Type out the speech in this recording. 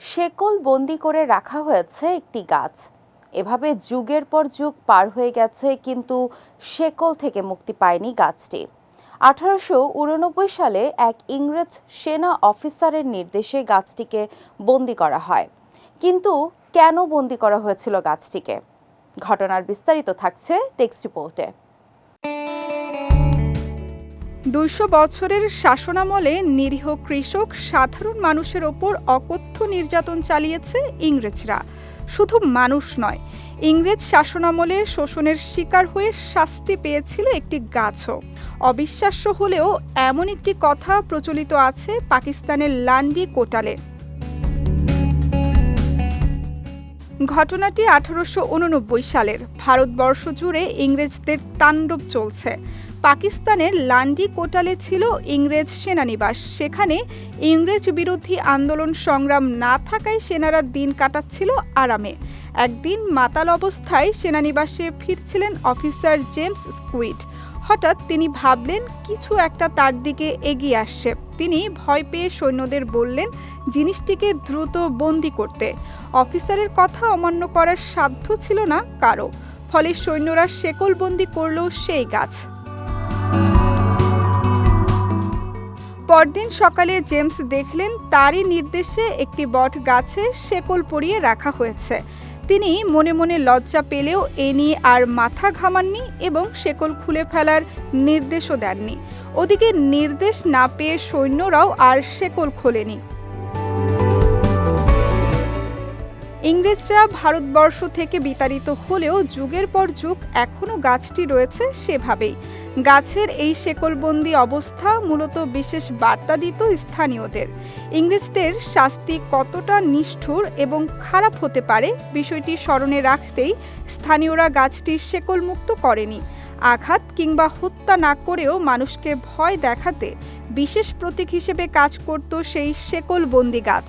শেকল বন্দি করে রাখা হয়েছে একটি গাছ। এভাবে যুগের পর যুগ পার হয়ে গেছে, কিন্তু শেকল থেকে মুক্তি পায়নি গাছটি। আঠারোশো উননব্বই সালে এক ইংরেজ সেনা অফিসারের নির্দেশে গাছটিকে বন্দি করা হয়। কিন্তু কেন বন্দি করা হয়েছিল গাছটিকে? ঘটনার বিস্তারিত থাকছে টেক্সট রিপোর্টে। দুইশো বছরের শাসনামলে নিরীহ কৃষক সাধারণ মানুষের ওপর অকথ্য নির্যাতন চালিয়েছে ইংরেজরা। শুধু মানুষ নয়, ইংরেজ শাসনামলে শোষণের শিকার হয়ে শাস্তি পেয়েছিল একটি গাছও। অবিশ্বাস্য হলেও এমন একটি কথা প্রচলিত আছে পাকিস্তানের লান্ডি কোটালে। ঘটনাটি আঠারোশো উননব্বই সালের। ভারতবর্ষ জুড়ে ইংরেজদের তাণ্ডব চলছে। পাকিস্তানের লান্ডি কোটালে ছিল ইংরেজ সেনানিবাস। সেখানে ইংরেজ বিরোধী আন্দোলন সংগ্রাম না থাকায় সেনারা দিন কাটাচ্ছিল আরামে। একদিন মাতাল অবস্থায় সেনানিবাসে ফিরছিলেন অফিসার জেমস স্কুইড। হঠাৎ তিনি ভাবলেন, কিছু একটা তার দিকে এগিয়ে আসছে। তিনি ভয় পেয়ে সৈন্যদের বললেন, জিনিসটিকে দ্রুত বন্দি করতে। অফিসারের কথা অমান্য করার সাধ্য ছিল না কারও ফলে সৈন্যরা শেকলবন্দি করল সেই গাছ। পরদিন সকালে জেমস দেখলেন, তারই নির্দেশে একটি বট গাছে শেকল পরিয়ে রাখা হয়েছে। তিনি মনে মনে লজ্জা পেলেও এ নিয়ে আর মাথা ঘামাননি এবং শেকল খুলে ফেলার নির্দেশও দেননি। ওদিকে নির্দেশ না পেয়ে সৈন্যরাও আর শেকল খোলেনি। ইংরেজরা ভারতবর্ষ থেকে বিতাড়িত হলেও যুগের পর যুগ এখনও গাছটি রয়েছে সেভাবেই। গাছের এই শেকলবন্দি অবস্থা মূলত বিশেষ বার্তা দিত স্থানীয়দের। ইংরেজদের শাস্তি কতটা নিষ্ঠুর এবং খারাপ হতে পারে বিষয়টি স্মরণে রাখতেই স্থানীয়রা গাছটি শেকলমুক্ত করেনি। আঘাত কিংবা হত্যা না করেও মানুষকে ভয় দেখাতে বিশেষ প্রতীক হিসেবে কাজ করত সেই শেকলবন্দি গাছ।